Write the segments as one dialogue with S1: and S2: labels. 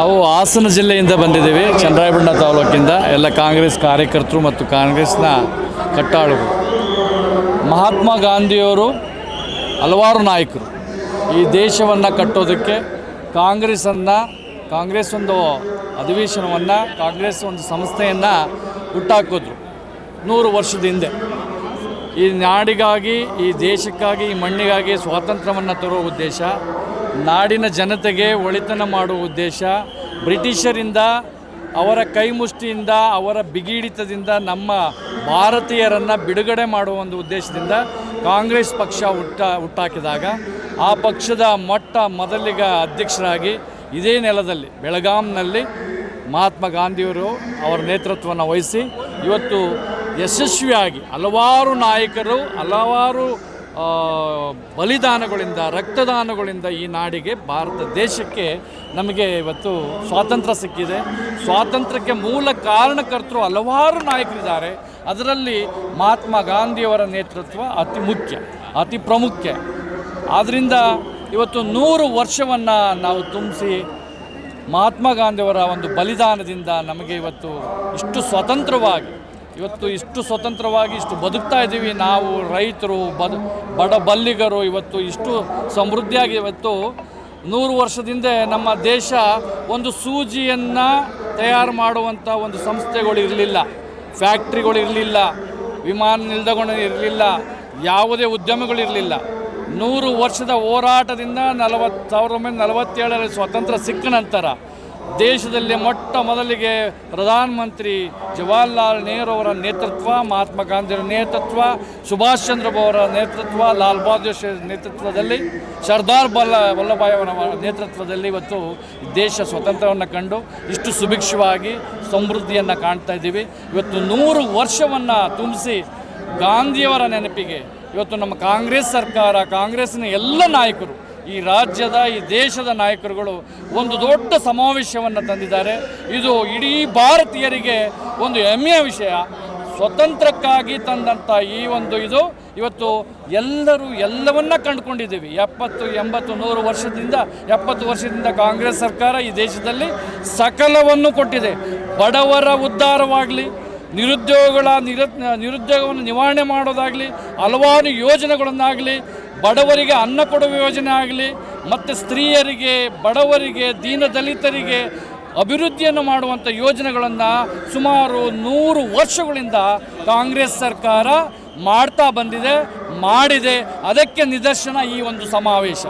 S1: ಹಾಸನ ಜಿಲ್ಲೆಯಿಂದ ಬಂದಿದ್ದೀವಿ ಚಂದ್ರಾಯಬಣ್ಣ ತಾಲೂಕಿಂದ. ಎಲ್ಲ ಕಾಂಗ್ರೆಸ್ ಕಾರ್ಯಕರ್ತರು ಮತ್ತು ಕಾಂಗ್ರೆಸ್ನ ಕಟ್ಟಾಳುಗಳು. ಮಹಾತ್ಮ ಗಾಂಧಿಯವರು ಹಲವಾರು ನಾಯಕರು. ಈ ದೇಶವನ್ನು ಕಟ್ಟೋದಕ್ಕೆ ಕಾಂಗ್ರೆಸ್ಸನ್ನು ಕಾಂಗ್ರೆಸ್ ಒಂದು ಅಧಿವೇಶನವನ್ನು, ಕಾಂಗ್ರೆಸ್ ಒಂದು ಸಂಸ್ಥೆಯನ್ನು ಹುಟ್ಟಾಕೋದ್ರು. ನೂರು ವರ್ಷದ ಹಿಂದೆ. ಈ ನಾಡಿಗಾಗಿ, ಈ ದೇಶಕ್ಕಾಗಿ, ಈ ಮಣ್ಣಿಗಾಗಿ ಸ್ವಾತಂತ್ರ್ಯವನ್ನು ತರುವ ಉದ್ದೇಶ ನಾಡಿನ ಜನತೆಗೆ ಒಳಿತನ ಮಾಡುವ ಉದ್ದೇಶ, ಬ್ರಿಟಿಷರಿಂದ ಅವರ ಕೈಮುಷ್ಟಿಯಿಂದ, ಅವರ ಬಿಗಿಡಿತದಿಂದ ನಮ್ಮ ಭಾರತೀಯರನ್ನು ಬಿಡುಗಡೆ ಮಾಡುವ ಒಂದು ಉದ್ದೇಶದಿಂದ ಕಾಂಗ್ರೆಸ್ ಪಕ್ಷ ಹುಟ್ಟ, ಹುಟ್ಟಾಕಿದಾಗ ಆ ಪಕ್ಷದ ಮೊಟ್ಟ ಮೊದಲಿಗ ಅಧ್ಯಕ್ಷರಾಗಿ ಇದೇ ನೆಲದಲ್ಲಿ, ಬೆಳಗಾಂನಲ್ಲಿ ಮಹಾತ್ಮ ಗಾಂಧಿಯವರು ಅವರ ನೇತೃತ್ವವನ್ನು ವಹಿಸಿ ಇವತ್ತು ಯಶಸ್ವಿಯಾಗಿ ಹಲವಾರು ನಾಯಕರು, ಹಲವಾರು ಬಲಿದಾನಗಳಿಂದ, ರಕ್ತದಾನಗಳಿಂದ ಈ ನಾಡಿಗೆ ಭಾರತ ದೇಶಕ್ಕೆ ನಮಗೆ ಇವತ್ತು ಸ್ವಾತಂತ್ರ್ಯ ಸಿಕ್ಕಿದೆ. ಸ್ವಾತಂತ್ರ್ಯಕ್ಕೆ ಮೂಲ ಕಾರಣಕರ್ತರು ಹಲವಾರು ನಾಯಕರಿದ್ದಾರೆ. ಅದರಲ್ಲಿ ಮಹಾತ್ಮ ಗಾಂಧಿಯವರ ನೇತೃತ್ವ ಅತಿ ಮುಖ್ಯ, ಅತಿ ಪ್ರಮುಖ್ಯ. ಆದ್ದರಿಂದ ಇವತ್ತು ನೂರು ವರ್ಷವನ್ನು ನಾವು ತುಂಬಿಸಿ ಮಹಾತ್ಮ ಗಾಂಧಿಯವರ ಒಂದು ಬಲಿದಾನದಿಂದ ನಮಗೆ ಇವತ್ತು ಇಷ್ಟು ಸ್ವತಂತ್ರವಾಗಿ ಇವತ್ತು ಇಷ್ಟು ಸ್ವತಂತ್ರವಾಗಿ ಇಷ್ಟು ಬದುಕ್ತಾ ಇದ್ದೀವಿ. ನಾವು ರೈತರು, ಬದು, ಬಡ ಬಲ್ಲಿಗರು ಇವತ್ತು ಇಷ್ಟು ಸಮೃದ್ಧಿಯಾಗಿ ಇವತ್ತು ನೂರು ವರ್ಷದಿಂದ ನಮ್ಮ ದೇಶ ಒಂದು ಸೂಜಿಯನ್ನು ತಯಾರು ಮಾಡುವಂಥ ಒಂದು ಸಂಸ್ಥೆಗಳು ಇರಲಿಲ್ಲ. ಫ್ಯಾಕ್ಟ್ರಿಗಳು ಇರಲಿಲ್ಲ, ವಿಮಾನ ನಿಲ್ದಾಣಗಳು ಇರಲಿಲ್ಲ, ಯಾವುದೇ ಉದ್ಯಮಗಳಿರಲಿಲ್ಲ ನೂರು ವರ್ಷದ ಹೋರಾಟದಿಂದ ನಲವತ್ತು, ಸಾವಿರದ ಒಂಬೈನೂರ ನಲವತ್ತೇಳರಲ್ಲಿ ಸ್ವಾತಂತ್ರ್ಯ ಸಿಕ್ಕ ನಂತರ ದೇಶದಲ್ಲಿ ಮೊಟ್ಟ ಮೊದಲಿಗೆ ಪ್ರಧಾನಮಂತ್ರಿ ಜವಾಹರ್ಲಾಲ್ ನೆಹರು ಅವರ ನೇತೃತ್ವ, ಮಹಾತ್ಮ ಗಾಂಧಿಯವರ ನೇತೃತ್ವ, ಸುಭಾಷ್ ಚಂದ್ರ ಅವರ ನೇತೃತ್ವ, ಲಾಲ್ ಬಹದ್ದೂರ್ ನೇತೃತ್ವದಲ್ಲಿ, ಸರ್ದಾರ್ ಬಲ್ಲ ವಲ್ಲಭಾಯ್ ಅವರ ನೇತೃತ್ವದಲ್ಲಿ ಇವತ್ತು ದೇಶ ಸ್ವತಂತ್ರವನ್ನು ಕಂಡು ಇಷ್ಟು ಸುಭಿಕ್ಷವಾಗಿ ಸಮೃದ್ಧಿಯನ್ನು ಕಾಣ್ತಾ ಇದ್ದೀವಿ. ಇವತ್ತು ನೂರು ವರ್ಷವನ್ನು ತುಂಬಿಸಿ ಗಾಂಧಿಯವರ ನೆನಪಿಗೆ ಇವತ್ತು ನಮ್ಮ ಕಾಂಗ್ರೆಸ್ ಸರ್ಕಾರ ಕಾಂಗ್ರೆಸ್ನ ಎಲ್ಲ ನಾಯಕರು ಈ ರಾಜ್ಯದ, ಈ ದೇಶದ ನಾಯಕರುಗಳು ಒಂದು ದೊಡ್ಡ ಸಮಾವೇಶವನ್ನು ತಂದಿದ್ದಾರೆ. ಇದು ಇಡೀ ಭಾರತೀಯರಿಗೆ ಒಂದು ಹೆಮ್ಮೆಯ ವಿಷಯ. ಸ್ವತಂತ್ರಕ್ಕಾಗಿ ತಂದಂಥ ಈ ಒಂದು ಇದು, ಇವತ್ತು ಎಲ್ಲರೂ ಎಲ್ಲವನ್ನ ಕಂಡುಕೊಂಡಿದ್ದೀವಿ. ಎಪ್ಪತ್ತು, ಎಂಬತ್ತು, ನೂರು ವರ್ಷದಿಂದ, ಎಪ್ಪತ್ತು ವರ್ಷದಿಂದ ಕಾಂಗ್ರೆಸ್ ಸರ್ಕಾರ ಈ ದೇಶದಲ್ಲಿ ಸಕಲವನ್ನು ಕೊಟ್ಟಿದೆ. ಬಡವರ ಉದ್ಧಾರವಾಗಲಿ ನಿರುದ್ಯೋಗಗಳ ನಿರ, ನಿರುದ್ಯೋಗವನ್ನು ನಿವಾರಣೆ ಮಾಡೋದಾಗಲಿ, ಹಲವಾರು ಯೋಜನೆಗಳನ್ನಾಗಲಿ ಬಡವರಿಗೆ ಅನ್ನ ಕೊಡುವ ಯೋಜನೆ ಆಗಲಿ, ಮತ್ತು ಸ್ತ್ರೀಯರಿಗೆ, ಬಡವರಿಗೆ ದೀನದಲಿತರಿಗೆ ಅಭಿವೃದ್ಧಿಯನ್ನು ಮಾಡುವಂಥ ಯೋಜನೆಗಳನ್ನು ಸುಮಾರು ನೂರು ವರ್ಷಗಳಿಂದ ಕಾಂಗ್ರೆಸ್ ಸರ್ಕಾರ ಮಾಡ್ತಾ ಬಂದಿದೆ, ಮಾಡಿದೆ. ಅದಕ್ಕೆ ನಿದರ್ಶನ ಈ ಒಂದು ಸಮಾವೇಶ.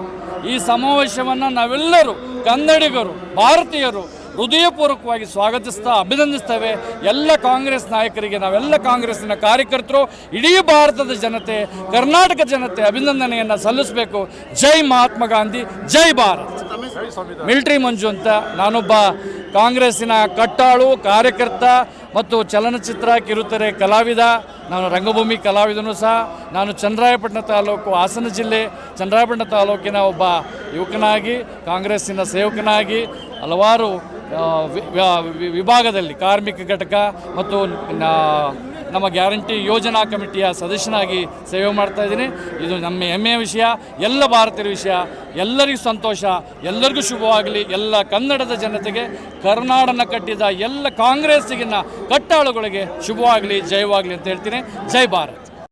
S1: ಈ ಸಮಾವೇಶವನ್ನು ನಾವೆಲ್ಲರೂ ಕನ್ನಡಿಗರು, ಭಾರತೀಯರು ಹೃದಯಪೂರ್ವಕವಾಗಿ ಸ್ವಾಗತಿಸ್ತಾ ಅಭಿನಂದಿಸ್ತೇವೆ ಎಲ್ಲ ಕಾಂಗ್ರೆಸ್ ನಾಯಕರಿಗೆ, ನಾವೆಲ್ಲ ಕಾಂಗ್ರೆಸ್ನ ಕಾರ್ಯಕರ್ತರು, ಇಡೀ ಭಾರತದ ಜನತೆ, ಕರ್ನಾಟಕ ಜನತೆ ಅಭಿನಂದನೆಯನ್ನು ಸಲ್ಲಿಸಬೇಕು. ಜೈ ಮಹಾತ್ಮ ಗಾಂಧಿ, ಜೈ ಭಾರತ್. ಮಿಲ್ಟ್ರಿ ಮಂಜು ಅಂತ ನಾನೊಬ್ಬ ಕಾಂಗ್ರೆಸ್ಸಿನ ಕಟ್ಟಾಳು, ಕಾರ್ಯಕರ್ತ ಮತ್ತು ಚಲನಚಿತ್ರ ಕಿರುತೆರೆ ಕಲಾವಿದ, ನಾನು ರಂಗಭೂಮಿ ಕಲಾವಿದನು ಸಹ, ನಾನು ಚಂದ್ರಾಯಪಟ್ಟಣ ತಾಲೂಕು ಹಾಸನ ಜಿಲ್ಲೆ, ಚಂದ್ರಾಯಪಟ್ಟಣ ತಾಲೂಕಿನ ಒಬ್ಬ ಯುವಕನಾಗಿ, ಕಾಂಗ್ರೆಸ್ಸಿನ ಸೇವಕನಾಗಿ, ಹಲವಾರು ವಿಭಾಗದಲ್ಲಿ ಕಾರ್ಮಿಕ ಘಟಕ ಮತ್ತು ನಮ್ಮ ಗ್ಯಾರಂಟಿ ಯೋಜನಾ ಕಮಿಟಿಯ ಸದಸ್ಯನಾಗಿ ಸೇವೆ ಮಾಡ್ತಾ ಇದ್ದೀನಿ. ಇದು ನಮ್ಮ ಹೆಮ್ಮೆಯ ವಿಷಯ, ಎಲ್ಲ ಭಾರತೀಯರ ವಿಷಯ. ಎಲ್ಲರಿಗೂ ಸಂತೋಷ, ಎಲ್ಲರಿಗೂ ಶುಭವಾಗಲಿ. ಎಲ್ಲ ಕನ್ನಡದ ಜನತೆಗೆ, ಕರ್ನಾಡನ ಕಟ್ಟಿದ ಎಲ್ಲ ಕಾಂಗ್ರೆಸ್ಸಿಗಿನ ಕಟ್ಟಾಳುಗಳಿಗೆ ಶುಭವಾಗಲಿ, ಜಯವಾಗಲಿ ಅಂತ ಹೇಳ್ತೀನಿ. ಜೈ ಭಾರತ್.